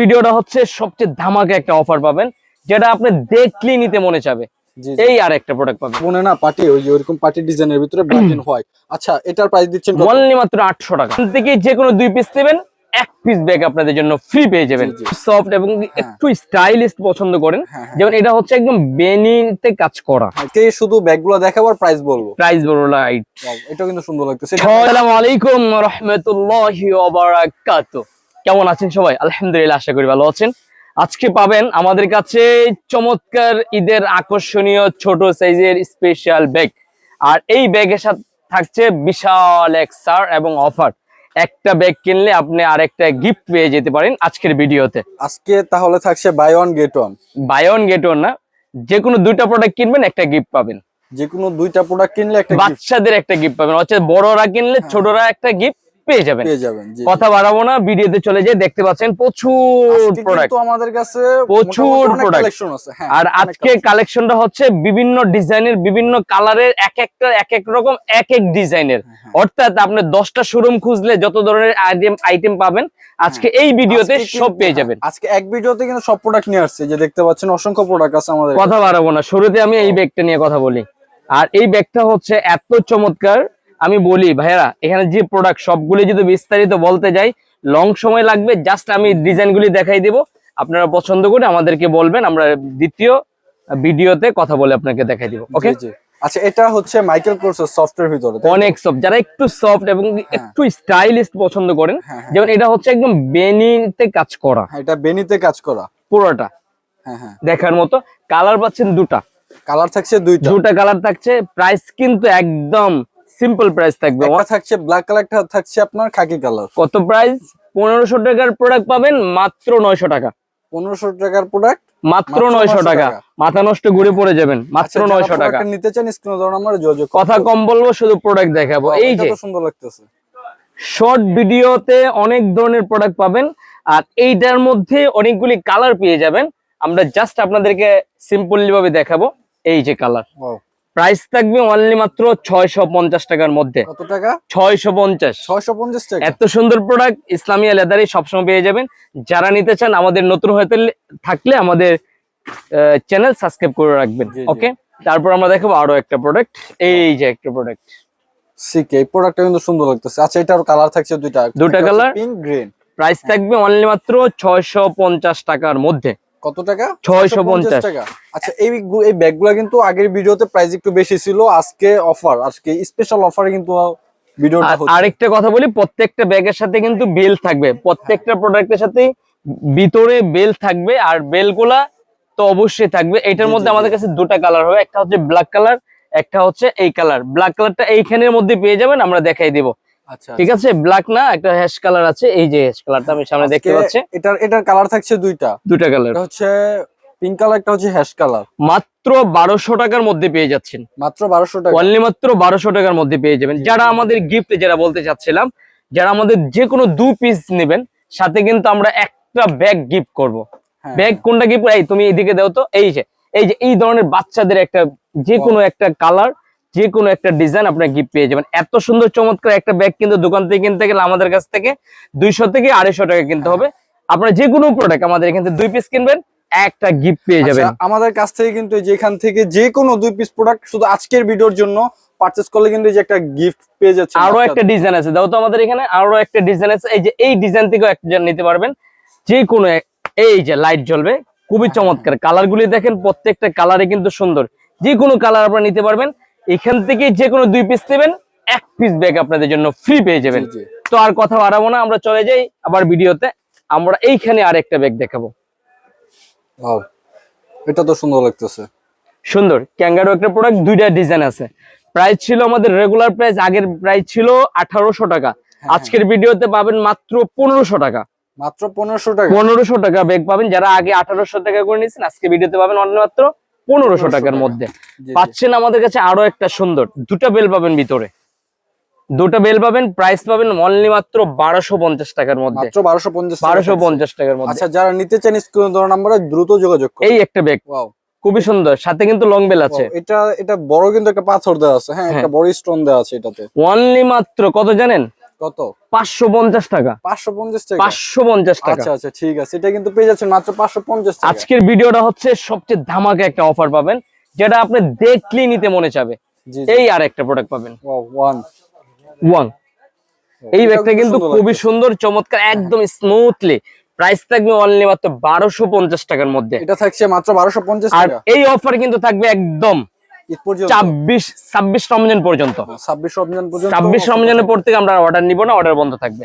ভিডিওটা হচ্ছে সবচেয়ে ধামাকা একটা অফার পাবেন যেটা আপনি দেখলেই নিতে মনে চাবে। এই আর একটা প্রোডাক্ট পাবেন। মনে না পার্টি ওই যে ওইরকম পার্টি ডিজাইনের ভিতরে ব্ল্যাক এন্ড হোয়াইট আচ্ছা এটার প্রাইস দিচ্ছেন কত? অনলি মাত্র আটশো টাকা। এখান থেকে যে কোনো দুই পিস নেবেন এক পিস ব্যাগ আপনাদের জন্য ফ্রি পেয়ে যাবেন। সফট এবং একটু স্টাইলিশ পছন্দ করেন। হ্যাঁ, হ্যাঁ। যেমন এটা হচ্ছে একদম বেনিতে কাজ করা। কে শুধু ব্যাগগুলো দেখাবো আর প্রাইস বলব? প্রাইস বলব লাইট এটা কিন্তু সুন্দর লাগতেছে। আসসালামু আলাইকুম রহমতুল্লাহি ওয়াবারাকাতু কেমন আছেন সবাই? আলহামদুলিল্লাহ আশা করি ভালো আছেন। আজকে পাবেন আমাদের কাছে চমৎকার ঈদের আকর্ষণীয় ছোট সাইজের স্পেশাল ব্যাগ আর এই ব্যাগের সাথে থাকছে বিশাল এক সার এবং অফার একটা ব্যাগ কিনলে আপনি আরেকটা গিফট পেয়ে যেতে পারেন আজকের ভিডিওতে। আজকে তাহলে থাকছে buy one get one buy one get one না যে কোনো দুইটা প্রোডাক্ট কিনবেন একটা গিফট পাবেন। যে কোনো দুইটা প্রোডাক্ট কিনলে একটা বাচ্চাদের একটা গিফট পাবেন অর্থাৎ বড়রা কিনলে ছোটরা একটা গিফট পেয়ে যাবেন পেয়ে। কথা বাড়াবো না ভিডিওতে চলে যাই দেখতে পাচ্ছেন প্রচুর প্রোডাক্ট আমাদের কাছে প্রচুর আছে হ্যাঁ আর আজকে। কালেকশনটা হচ্ছে বিভিন্ন ডিজাইনের বিভিন্ন কালারের এক একটা এক এক রকম এক এক ডিজাইনের হ্যাঁ। অর্থাৎ আপনি দশটা শোরুম খুঁজলে যত ধরনের আইটেম আইটেম পাবেন আজকে এই ভিডিওতে হ্যাঁ। সব পেয়ে যাবেন হ্যাঁ, আজকে এক ভিডিওতে কিন্তু সব প্রোডাক্ট নিয়ে আসছে যে দেখতে পাচ্ছেন অসংখ্য প্রোডাক্ট আছে আমাদের কথা বাড়াবো না শুরুতে আমি এই ব্যাগটা নিয়ে কথা বলি আর এই ব্যাগটা হচ্ছে এত চমৎকার আমি বলি ভাইয়ারা এখানে যে প্রোডাক্ট সবগুলি যদি বিস্তারিত বলতে যাই লং সময় লাগবে জাস্ট আমি ডিজাইনগুলি দেখাই দেব। আপনারা পছন্দ করে আমাদেরকে বলবেন আমরা দ্বিতীয় ভিডিওতে কথা বলে আপনাকে দেখাই দিব ওকে। আচ্ছা এটা হচ্ছে মাইকেল কোর্সের সফটওয়্যার ভিতরে অনেক সফট যারা একটু সফট এবং একটু স্টাইলিশ পছন্দ করেন হ্যাঁ, হ্যাঁ। যেমন এটা হচ্ছে একদম বেনিতে কাজ করা। হ্যাঁ, এটা বেনিতে কাজ করা। পুরোটা। হ্যাঁ হ্যাঁ। দেখার মতো। কালার পাচ্ছেন দুটা। কালার থাকছে দুইটা। দুটা কালার থাকছে প্রাইস কিন্তু একদম সিম্পল প্রাইস থাকবে। একটা থাকছে ব্ল্যাক কালারটা থাকছে আপনার খাকি কালার কত প্রাইস পনেরোশো টাকার প্রোডাক্ট পাবেন মাত্র নয়শো টাকা। পনেরোশো টাকার প্রোডাক্ট মাত্র নয়শো 900 টাকা। মাথা নষ্ট ঘুরে পড়ে যাবেন মাত্র নয়শো টাকা। নিতে চান স্ক্রিনে ধরুন আমরা যোগাযোগ করব। কথা কম বলব শুধু প্রোডাক্ট দেখাবো। এই যে সুন্দর লাগতেছে। শর্ট ভিডিওতে অনেক ধরনের প্রোডাক্ট পাবেন আর এইটার মধ্যে অনেকগুলি কালার পেয়ে যাবেন। আমরা জাস্ট আপনাদেরকে সিম্পলি ভাবে দেখাবো। এই যে কালার প্রাইস থাকবে অনলি মাত্র ছয়শো পঞ্চাশ টাকার মধ্যে। কত টাকা? ছয়শো পঞ্চাশ। ছয়শো পঞ্চাশ টাকা। এত সুন্দর প্রোডাক্ট ইসলামিয়া লেদারি সবসময় পেয়ে যাবেন। যারা নিতে চান আমাদের নতুন হতে থাকলে আমাদের চ্যানেল সাবস্ক্রাইব করে রাখবেন। ওকে তারপর আমরা দেখাবো আরও একটা প্রোডাক্ট এই যে একটা প্রোডাক্ট সিকে এই প্রোডাক্টটা কিন্তু সুন্দর লাগতেছে। আচ্ছা এটার কালার থাকছে দুইটা। দুইটা colour? পিঙ্ক গ্রিন প্রাইস থাকবে অনলি মাত্র ছয়শো পঞ্চাশ টাকার মধ্যে। কত টাকা? 650 টাকা। আচ্ছা এই এই ব্যাগগুলো কিন্তু আগের ভিডিওতে প্রাইস একটু বেশি ছিল আজকে অফার আজকে স্পেশাল অফারে কিন্তু ভিডিওটা হচ্ছে। আরেকটা কথা বলি প্রত্যেকটা ব্যাগের সাথে কিন্তু বেল থাকবে। প্রত্যেকটা প্রোডাক্টের সাথে ভিতরে বেল থাকবে আর বেলগুলা তো অবশ্যই থাকবে। এটার মধ্যে আমাদের কাছে দুটা কালার হবে একটা হচ্ছে ব্ল্যাক কালার একটা হচ্ছে এই কালার ব্ল্যাক কালারটা এইখানের মধ্যে পেয়ে যাবেন আমরা দেখাই দিব। ঠিক আছে ব্ল্যাক না একটা হ্যাশ কালার আছে এই যে হ্যাশ কালারটা আমি সামনে দেখতে পাচ্ছি। এটার এটার কালার থাকছে দুইটা। দুইটা কালার এটা হচ্ছে পিঙ্ক কালার একটা হচ্ছে হ্যাশ কালার মাত্র বারোশো টাকার মধ্যে পেয়ে যাচ্ছেন। মাত্র বারোশো টাকা। অনলি মাত্র বারোশো টাকার মধ্যে পেয়ে যাবেন। যারা আমাদের গিফট যারা বলতে চাচ্ছিলাম যারা আমাদের যে কোনো দু পিস নেবেন সাথে কিন্তু আমরা একটা ব্যাগ গিফট করব। ব্যাগ কোনটা গিফট এই তুমি এদিকে দাও তো। এই যে এই যে এই ধরনের বাচ্চাদের একটা যে কোনো একটা কালার যে কোনো একটা ডিজাইন আপনার গিফট পেয়ে যাবেন। এত সুন্দর চমৎকার একটা ব্যাগ কিন্তু দোকান থেকে কিনতে গেলে আমাদের কাছ থেকে দুইশো থেকে আড়াইশো টাকা কিনতে। হবে। আপনার যে কোনো প্রোডাক্ট আমাদের এখান থেকে দুই পিস কিনবেন একটা গিফট পেয়ে যাবেন। আচ্ছা, আমাদের কাছ থেকে কিন্তু যেখান থেকে যে কোনো দুই পিস প্রোডাক্ট শুধু আজকের ভিডিওর জন্য পারচেজ করলে কিন্তু এই যে একটা গিফট পেয়ে যাচ্ছে আরও একটা ডিজাইন আছে। দাও তো আমাদের এখানে আরও একটা ডিজাইন আছে। এই যে এই ডিজাইন থেকেও একটা নিতে পারবেন। যে কোনো এই যে লাইট জ্বলবে খুবই চমৎকার। কালার গুলি দেখেন প্রত্যেকটা কালারে কিন্তু সুন্দর। যে কোনো কালার আপনারা নিতে পারবেন। এখান থেকে যে কোনো দুই পিস নেবেন এক পিস ব্যাগ আপনাদের জন্য ফ্রি পেয়ে যাবেন। তো আর কথা বাড়াবো না আমরা চলে যাই আবার ভিডিওতে। আমরা এইখানে আর একটা ব্যাগ দেখাবো। এটা তো সুন্দর লাগতেছে। সুন্দর ক্যাঙ্গারো একটা প্রোডাক্ট দুইটা ডিজাইন আছে। প্রাইস ছিল আমাদের রেগুলার প্রাইস আগের প্রাইস ছিল আঠারোশো টাকা। হ্যাঁ, আজকের ভিডিওতে পাবেন মাত্র পনেরোশো টাকা। মাত্র পনেরোশো টাকা। পনেরোশো টাকা ব্যাগ পাবেন। যারা আগে আঠারোশো টাকা করে নিয়েছেন আজকে ভিডিওতে পাবেন অন্য মাত্র পনেরোশো টাকার মধ্যে। পাচ্ছেন আমাদের কাছে আরও একটা সুন্দর। দুটা বেল পাবেন ভিতরে। দুটা বেল পাবেন প্রাইস পাবেন অনলি মাত্র বারোশো পঞ্চাশ টাকার মধ্যে। বারোশো পঞ্চাশ বারোশো পঞ্চাশ টাকার মধ্যে। আচ্ছা যারা নিতে চান স্ক্রিনে নাম্বারে দ্রুত যোগাযোগ এই একটা ব্যাগ Wow, খুবই সুন্দর। সাথে কিন্তু লং বেল আছে। এটা এটা বড় কিন্তু একটা পাথর দেওয়া আছে। হ্যাঁ একটা হ্যাঁ। বড় স্টোন দেওয়া আছে এটাতে। অনলি মাত্র কত জানেন? কত? পাঁচশো পঞ্চাশ টাকা। পাঁচশো পঞ্চাশ টাকা? পাঁচশো পঞ্চাশ টাকা। আচ্ছা আচ্ছা ঠিক আছে। এটা কিন্তু পেয়ে যাচ্ছেন মাত্র পাঁচশো পঞ্চাশ টাকা। আজকের ভিডিওটা হচ্ছে সবচেয়ে ধামাকা একটা অফার পাবেন যেটা আপনি দেখলেই নিতে মনে চাবে। এই আর একটা প্রোডাক্ট পাবেন। ওয়ান ওয়ান এই ব্যাগটা কিন্তু খুবই সুন্দর চমৎকার একদম স্মুথলি প্রাইস থাকবে অনলি মাত্র বারোশো পঞ্চাশ টাকার মধ্যে। এটা থাকছে মাত্র বারোশো পঞ্চাশ আর টাকা। এই অফার কিন্তু থাকবে একদম পর্যন্ত। রমজান রমজান রমজানের পর থেকে আমরা অর্ডার নিব না অর্ডার বন্ধ থাকবে।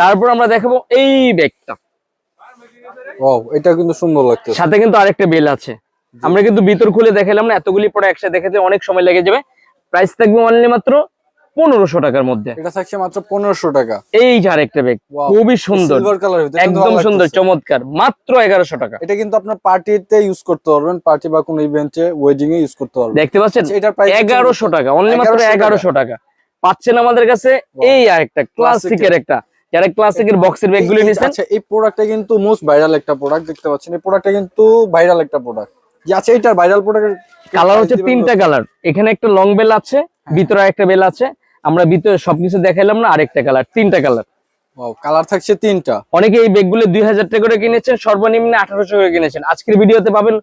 তারপর আমরা দেখাবো এই ব্যাগটা। এটা কিন্তু সুন্দর সাথে কিন্তু আরেকটা বেল আছে। আমরা কিন্তু ভিতর খুলে দেখালাম না এতগুলি পরে একসাথে দেখাতে অনেক সময় লেগে যাবে। প্রাইস থাকবে অনলি মাত্র পনেরোশো টাকার মধ্যে। এটা থাকছে মাত্র পনেরোশো টাকা। এই যে আরেকটা ব্যাগ খুবই সুন্দর। কালার একদম সুন্দর চমৎকার। মাত্র এগারোশো টাকা। এটা কিন্তু আপনার পার্টিতে ইউজ করতে পারবেন পার্টি বা কোনো ইভেন্টে ওয়েডিং এ ইউজ করতে পারবেন। দেখতে পাচ্ছেন? আচ্ছা, এটার এগারোশো টাকা অনলি মাত্র এগারোশো টাকা। পাচ্ছেন আমাদের কাছে এই আরেকটা ক্লাসিকের একটা। যারা ক্লাসিকের বক্সের নিছেন আচ্ছা এই প্রোডাক্টটা কিন্তু মোস্ট ভাইরাল একটা প্রোডাক্ট দেখতে পাচ্ছেন? এই প্রোডাক্টটা কিন্তু ভাইরাল একটা প্রোডাক্ট আচ্ছা এটার ভাইরাল প্রোডাক্টের কালার হচ্ছে তিনটা কালার এখানে একটা লং বেল আছে হ্যাঁ। ভিতরে একটা বেল আছে। আমরা ভিতরে সবকিছু দেখাইলাম না আরেকটা কালার তিনটা কালার কালার থাকছে তিনটা। অনেকে এই ব্যাগগুলো দুই হাজার টাকা করে কিনেছেন সর্বনিম্ন আঠারোশো করে কিনেছেন। আজকের ভিডিওতে পাবেন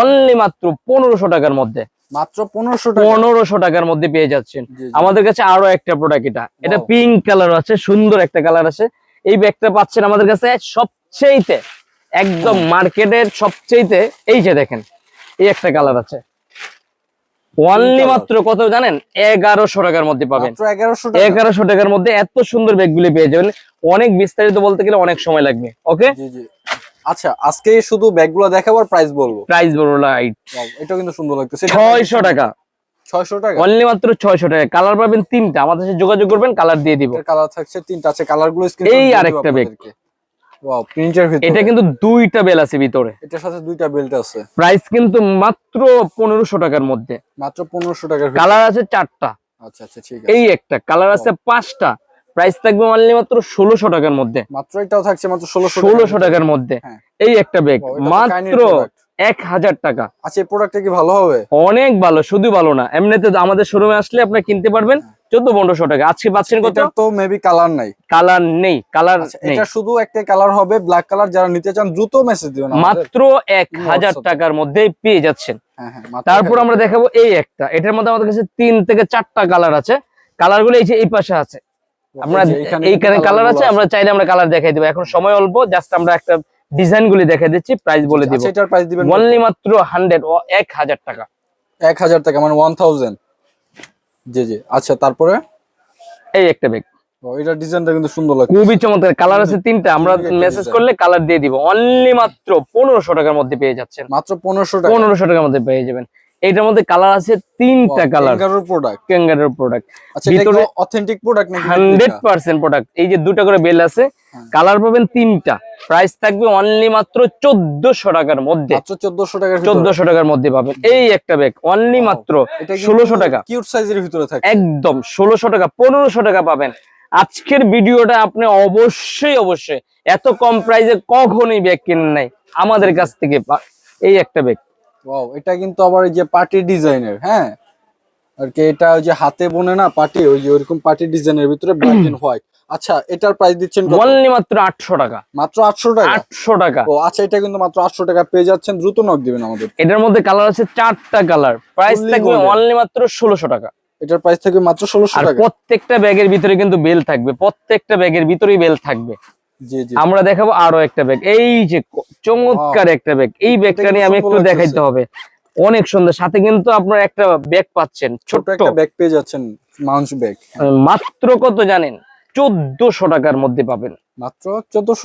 অনলি মাত্র পনেরোশো টাকার মধ্যে। মাত্র পনেরোশো পনেরোশো টাকার মধ্যে পেয়ে যাচ্ছেন। আমাদের কাছে আরও একটা প্রোডাক্ট এটা। এটা পিঙ্ক কালার আছে সুন্দর একটা কালার আছে। এই ব্যাগটা পাচ্ছেন আমাদের কাছে সবচেয়েতে একদম মার্কেটের সবচেয়েতে এই যে দেখেন এই একটা কালার আছে। অনলি মাত্র কত জানেন? এগারোশো টাকার মধ্যে পাবেন। এগারোশো টাকার মধ্যে এত সুন্দর ব্যাগগুলি পেয়ে যাবেন। অনেক বিস্তারিত বলতে গেলে অনেক সময় লাগবে। ওকে আচ্ছা আজকে শুধু ব্যাগগুলো দেখাবো আর প্রাইস বলব? প্রাইস এটা কিন্তু সুন্দর লাগতেছে। টাকা। ছয়শো টাকা? অনলি মাত্র ছয়শো টাকা। কালার পাবেন তিনটা। আমাদের সাথে যোগাযোগ করবেন কালার দিয়ে দিব। কালার থাকছে তিনটা। আছে কালারগুলো এই আরেকটা bag। ওয়াও প্রিন্টের ভিতরে। এটা কিন্তু দুইটা বেল আছে ভিতরে। এটার সাথে দুইটা বেল্ট আছে। প্রাইস কিন্তু মাত্র পনেরোশো টাকার মধ্যে। মাত্র পনেরোশো টাকার ভিতরে। কালার আছে চারটা। আচ্ছা আচ্ছা ঠিক আছে। এই একটা কালার আছে পাঁচটা। প্রাইস থাকবে অনলি মাত্র ষোলোশো টাকার মধ্যে। মাত্র এটাও থাকছে মাত্র ষোলোশো ষোলোশো টাকার মধ্যে। হ্যাঁ। এই একটা ব্যাগ মাত্র। এক হাজার টাকা। আচ্ছা এই প্রোডাক্টটা কি ভালো হবে? অনেক ভালো শুধু ভালো না। এমনিতে আমাদের শোরুমে আসলে আপনি কিনতে পারবেন চোদ্দ পনেরোশো টাকা। আজকে পাচ্ছেন কত? তো মেবি কালার নাই। কালার নেই কালার আচ্ছা এটা শুধু একটা কালার হবে ব্ল্যাক কালার যারা নিতে চান দ্রুত মেসেজ দিবেন। মাত্র এক হাজার টাকার মধ্যে পেয়ে যাচ্ছেন। হ্যাঁ হ্যাঁ তারপর আমরা দেখাবো এই একটা। এটার মধ্যে আমাদের কাছে তিন থেকে চারটা কালার আছে। কালারগুলো এই যে এই পাশে আছে। আমরা এইখানে কালার আছে আমরা চাইলে আমরা কালার দেখাই দেবো। এখন সময় অল্প জাস্ট আমরা একটা ডিজাইন গুলি দেখা দিচ্ছি প্রাইস বলে দিব। সেটার প্রাইস দিবেন অনলি মাত্র হান্ড্রেড ও এক হাজার টাকা। এক হাজার টাকা মানে ওয়ান থাউজেন্ড জি জি। আচ্ছা তারপরে? এই একটা ব্যাগ ও, এটা ডিজাইনটা কিন্তু সুন্দর লাগছে। খুবই চমৎকার। কালার আছে তিনটা আমরা মেসেজ করলে কালার দিয়ে দিব। অনলি মাত্র 1500 টাকার মধ্যে পেয়ে যাচ্ছেন। মাত্র 1500 টাকা। 1500 টাকার মধ্যে পেয়ে যাবেন। এইটার মধ্যে কালার আছে তিনটা কালার ক্যাঙ্গারুর প্রোডাক্ট ক্যাঙ্গারের প্রোডাক্ট আচ্ছা এটা ভিতরে- অথেন্টিক প্রোডাক্ট নাকি হান্ড্রেড পার্সেন্ট প্রোডাক্ট এই যে দুটো করে বেল আছে হ্যাঁ। কালার পাবেন তিনটা। প্রাইস থাকবে অনলি মাত্র চোদ্দশো টাকার মধ্যে। মাত্র 1400 টাকার ভিতরে। চোদ্দশো টাকার মধ্যে পাবেন। এই একটা ব্যাগ অনলি মাত্র এটা ষোলোশো টাকা। কিউট সাইজের ভিতরে থাকে। একদম ষোলোশো টাকা পনেরোশো টাকা পাবেন। আজকের ভিডিওটা আপনি অবশ্যই অবশ্যই এত কম প্রাইসে কখনোই ব্যাগ কিনেন নাই। আমাদের কাছ থেকে এই একটা ব্যাগ ওয়াও এটা কিন্তু আবার এই যে পার্টি ডিজাইনের হ্যাঁ? আর কি এটা ওই যে হাতে বনে না পার্টি ওই যে ওরকম পার্টি ডিজাইনের ভিতরে ব্ল্যাক এন্ড হোয়াইট আচ্ছা এটার প্রাইস দিচ্ছেন? অনলি মাত্র আটশো টাকা। মাত্র 800 টাকা? আটশো টাকা। ও আচ্ছা এটা কিন্তু মাত্র 800 টাকা। পেয়ে যাচ্ছেন দ্রুত নক দিবেন আমাদের। এটার মধ্যে কালার আছে চারটা কালার প্রাইস থাকবে অনলি মাত্র ষোলোশো টাকা। এটার প্রাইস থাকবে মাত্র 1600 আর টাকা। প্রত্যেকটা ব্যাগের ভিতরে কিন্তু বেল থাকবে। প্রত্যেকটা ব্যাগের ভিতরেই বেল থাকবে। আমরা দেখাবো আরও একটা ব্যাগ এই যে চমৎকার একটা ব্যাগ এই ব্যাগটা নিয়ে আমি একটু দেখাইতে হবে। অনেক সুন্দর। সাথে কিন্তু আপনার একটা ব্যাগ পাচ্ছেন ছোট একটা ব্যাগ পেয়ে যাচ্ছেন মাউন্ট ব্যাগ মাত্র কত জানেন? চোদ্দশো টাকার মধ্যে পাবেন। মাত্র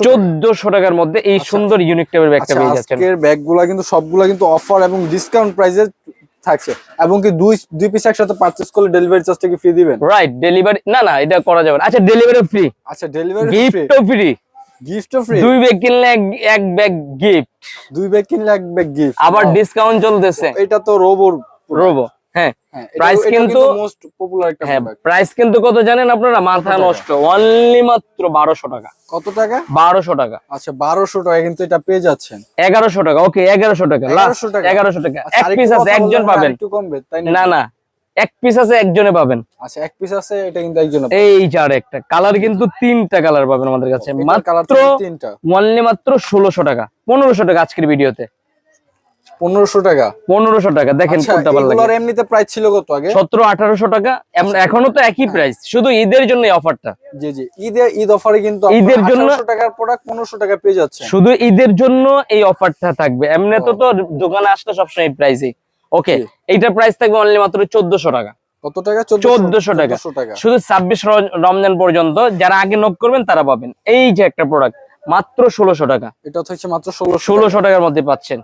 চোদ্দশো টাকার মধ্যে এই আচ্ছা। সুন্দর ইউনিক টাইপের ব্যাগটা পেয়ে যাচ্ছেন। ব্যাগগুলা কিন্তু সবগুলা কিন্তু অফার এবং ডিসকাউন্ট প্রাইসে থাকছে। এবং কি দুই দুই পিস একসাথে পারচেজ করলে ডেলিভারি চার্জটা কি ফ্রি দিবেন? রাইট ডেলিভারি না না এটা করা যাবে আচ্ছা ডেলিভারি ফ্রি আচ্ছা delivery gift free gift free দুই ব্যাগ কিনলে এক- এক ব্যাগ গিফট দুই ব্যাগ কিনলে এক ব্যাগ গিফট আবার ডিসকাউন্ট চলতেছে। এটা তো রোবো রোবো হ্যাঁ প্রাইস price কিন্তু মোস্ট পপুলার একটা হ্যাঁ প্রাইস কিন্তু কত জানেন আপনারা? মাথা নষ্ট। অনলি মাত্র বারোশো টাকা। কত টাকা? বারোশো টাকা। আচ্ছা বারোশো টাকা কিন্তু এটা পেয়ে যাচ্ছেন। এগারোশো টাকা ওকে এগারোশো টাকা লাস্ট 1100 টাকা। এগারোশো টাকা। আচ্ছা, এক পিস আছে একজন পাবেন। আরেকটু কমবে তাই না না এক পিস আছে একজনে পাবেন। আচ্ছা এক পিস আছে এটা কিন্তু একজন এই আর একটা কালার কিন্তু তিনটা কালার পাবেন আমাদের কাছে। মাত্র তিনটা। অনলি মাত্র ষোলোশো টাকা পনেরোশো টাকা আজকের ভিডিওতে পনেরোশো টাকা। পনেরোশো টাকা দেখেন আচ্ছা কোনটা ভালো এগুলোর এমনিতে প্রাইস ছিল কত আগে? টাকা এখনও তো একই প্রাইস শুধু ঈদের জন্য এই অফারটা জি জি। ঈদে ঈদ অফারে কিন্তু ঈদের জন্য- টাকার প্রোডাক্ট টাকা পেয়ে যাচ্ছে শুধু ঈদের জন্য এই অফারটা থাকবে। এমনি তো তো দোকানে আসলে সবসময় এই প্রাইসে ওকে জি। এইটার প্রাইস থাকবে অনলি মাত্র চোদ্দশো টাকা। কত টাকা? 1400 টাকা। 1400 টাকা। শুধু ছাব্বিশ রমজান পর্যন্ত যারা আগে নক করবেন তারা পাবেন। এই যে একটা প্রোডাক্ট মাত্র ষোলোশো টাকা। এটা হচ্ছে মাত্র ষোলোশো ষোলোশো টাকার মধ্যে পাচ্ছেন।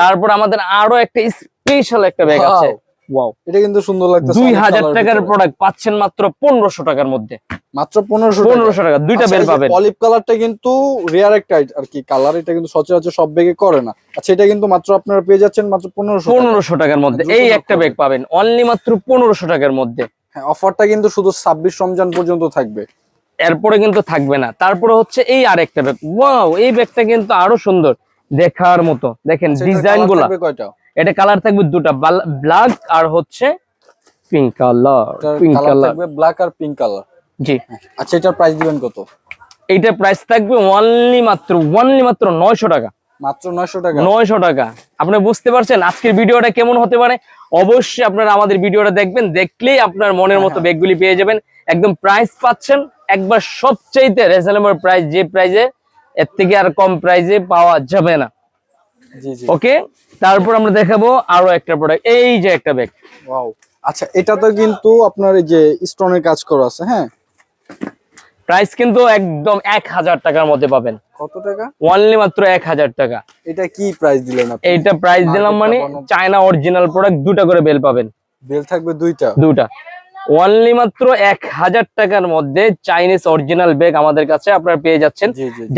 তারপর আমাদের আরও একটা স্পেশাল একটা ব্যাগ আছে। ওয়াও এটা কিন্তু সুন্দর দুই হাজার টাকার প্রোডাক্ট পাচ্ছেন মাত্র পনেরোশো টাকার মধ্যে। মাত্র পনেরোশো পনেরোশো টাকা দুইটা বেল পাবেন। অলিভ কালারটা কিন্তু রেয়ার একটা আর কি কালার এটা কিন্তু সচরাচর সব ব্যাগে করে না। আচ্ছা এটা কিন্তু মাত্র আপনারা পেয়ে যাচ্ছেন মাত্র পনেরোশো পনেরোশো টাকার মধ্যে। এই একটা ব্যাগ পাবেন। অনলি মাত্র পনেরোশো টাকার মধ্যে। হ্যাঁ অফারটা কিন্তু শুধু ছাব্বিশ রমজান পর্যন্ত থাকবে। এরপরে কিন্তু থাকবে না। তারপরে হচ্ছে এই আরেকটা ব্যাগ ওয়াও এই ব্যাগটা কিন্তু আরও সুন্দর। দেখার মতো। দেখেন ডিজাইনগুলা। এটা কালার থাকবে দুটা ব্ল্যাক আর হচ্ছে পিঙ্ক কালার পিঙ্ক কালার থাকবে ব্ল্যাক আর পিঙ্ক কালার জি। আচ্ছা এটার প্রাইস দিবেন কত? এইটার প্রাইস থাকবে অনলি মাত্র অনলি মাত্র নয়শো টাকা। মাত্র নয়শো টাকা? নয়শো টাকা। আপনি বুঝতে পারছেন আজকের ভিডিওটা কেমন হতে পারে? অবশ্যই আপনারা আমাদের ভিডিওটা দেখবেন দেখলেই আপনার মনের মতো। ব্যাগগুলি পেয়ে যাবেন। একদম প্রাইস পাচ্ছেন। একবার সবচাইতে রিজনেবল প্রাইস যে প্রাইজে এর থেকে আর কম প্রাইজে পাওয়া যাবে না। ওকে তারপর আমরা দেখাবো আরও একটা প্রোডাক্ট এই যে একটা ব্যাগ ওয়াও আচ্ছা এটা তো কিন্তু আপনার এই যে স্টোনের কাজ করা আছে হ্যাঁ? প্রাইস কিন্তু একদম এক হাজার টাকার মধ্যে পাবেন। কত টাকা? অনলি মাত্র এক হাজার টাকা। এটা কি প্রাইস দিলেন আপনি? এইটা প্রাইস দিলাম মানে চায়না অরিজিনাল প্রোডাক্ট দুটা করে বেল পাবেন। বেল থাকবে দুইটা? দুটা। অনলি মাত্র এক হাজার টাকার মধ্যে চাইনিজ অরিজিনাল ব্যাগ আমাদের কাছে আপনারা পেয়ে যাচ্ছেন।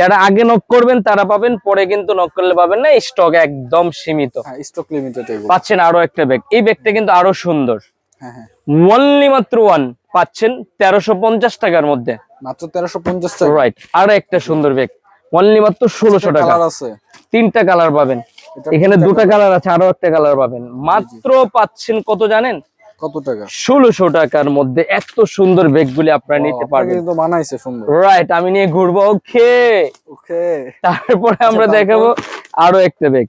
যারা আগে নক করবেন তারা পাবেন পরে কিন্তু নক করলে পাবেন না স্টক একদম সীমিত। হ্যাঁ স্টক লিমিটেড পাচ্ছেন আরও একটা ব্যাগ এই ব্যাগটা কিন্তু আরও সুন্দর। হ্যাঁ হ্যাঁ। অনলি মাত্র ওয়ান পাচ্ছেন তেরোশো পঞ্চাশ টাকার মধ্যে। মাত্র তেরোশো পঞ্চাশ টাকা। রাইট আরও একটা সুন্দর ব্যাগ অনলি মাত্র ষোলোশো টাকা। আছে। তিনটা কালার পাবেন। এখানে দুটা কালার আছে আরও একটা কালার পাবেন। মাত্র পাচ্ছেন কত জানেন? কত টাকা? টাকার মধ্যে এত সুন্দর ব্যাগগুলি আপনারা নিতে পারবেন। কিন্তু বানাইছে সুন্দর। রাইট আমি নিয়ে ঘুরবো ওকে? ওকে। তারপরে আমরা দেখাবো আরও একটা ব্যাগ।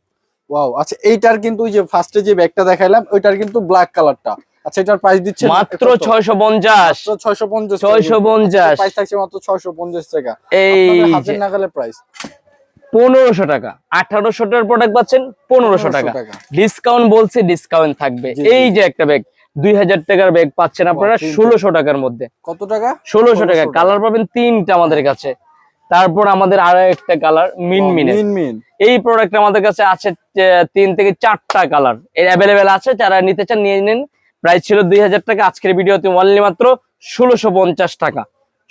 ওয়াও আচ্ছা এইটার কিন্তু ওই যে ফার্স্টে যে ব্যাগটা দেখাইলাম ওইটার কিন্তু ব্ল্যাক কালারটা আচ্ছা এটার প্রাইস দিচ্ছে মাত্র 650 প্রাইস থাকছে মাত্র ছয়শো পঞ্চাশ টাকা। এই হাতের নাগালে প্রাইস পনেরোশো টাকা। আঠারোশো টাকার প্রোডাক্ট পাচ্ছেন পনেরোশো টাকা। ডিসকাউন্ট বলছে ডিসকাউন্ট থাকবে। এই যে একটা ব্যাগ। দুই হাজার টাকার ব্যাগ পাচ্ছেন আপনারা ষোলোশো টাকার মধ্যে। কত টাকা? ষোলোশো টাকা। কালার পাবেন তিনটা আমাদের কাছে। তারপর আমাদের আরও একটা কালার মিন মিন এই প্রোডাক্ট আমাদের কাছে আছে তিন থেকে চারটা কালারের অ্যাভেলেবেল আছে যারা নিতে চান নিয়ে নিন। প্রাইস ছিল দুই হাজার টাকা। আজকের ভিডিওতে অনলি মাত্র ষোলোশো পঞ্চাশ টাকা।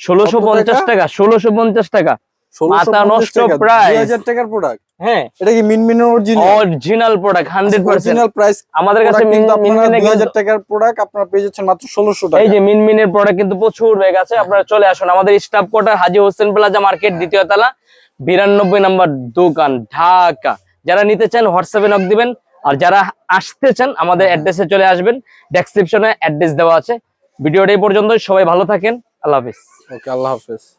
ষোলোশো পঞ্চাশ টাকা? টাকা ষোলোশো পঞ্চাশ টাকা। মাথা নষ্ট price। দুই হাজার টাকার প্রোডাক্ট হ্যাঁ। এটা কি original original product hundred percent original price আমাদের কাছে আপনারা মিনমিনে দুই হাজার কিন্তু- টাকার প্রোডাক্ট আপনারা পেয়ে যাচ্ছেন মাত্র ষোলোশো এই যে মিনমিনের প্রোডাক্ট কিন্তু প্রচুর ব্যাগ আছে আপনারা চলে আসুন। আমাদের staff quarter Haji Hossain plaza market দ্বিতীয় তলা বিরানব্বই নম্বর দোকান ঢাকা। যারা নিতে চান হোয়াটসঅ্যাপে নক দিবেন। আর যারা আসতে চান আমাদের অ্যাড্রেসে চলে আসবেন। ডেসক্রিপশনে অ্যাড্রেস দেওয়া আছে। ভিডিওটা এই পর্যন্ত সবাই ভালো থাকেন। আল্লাহ হাফিজ। ওকে আল্লাহ হাফেজ।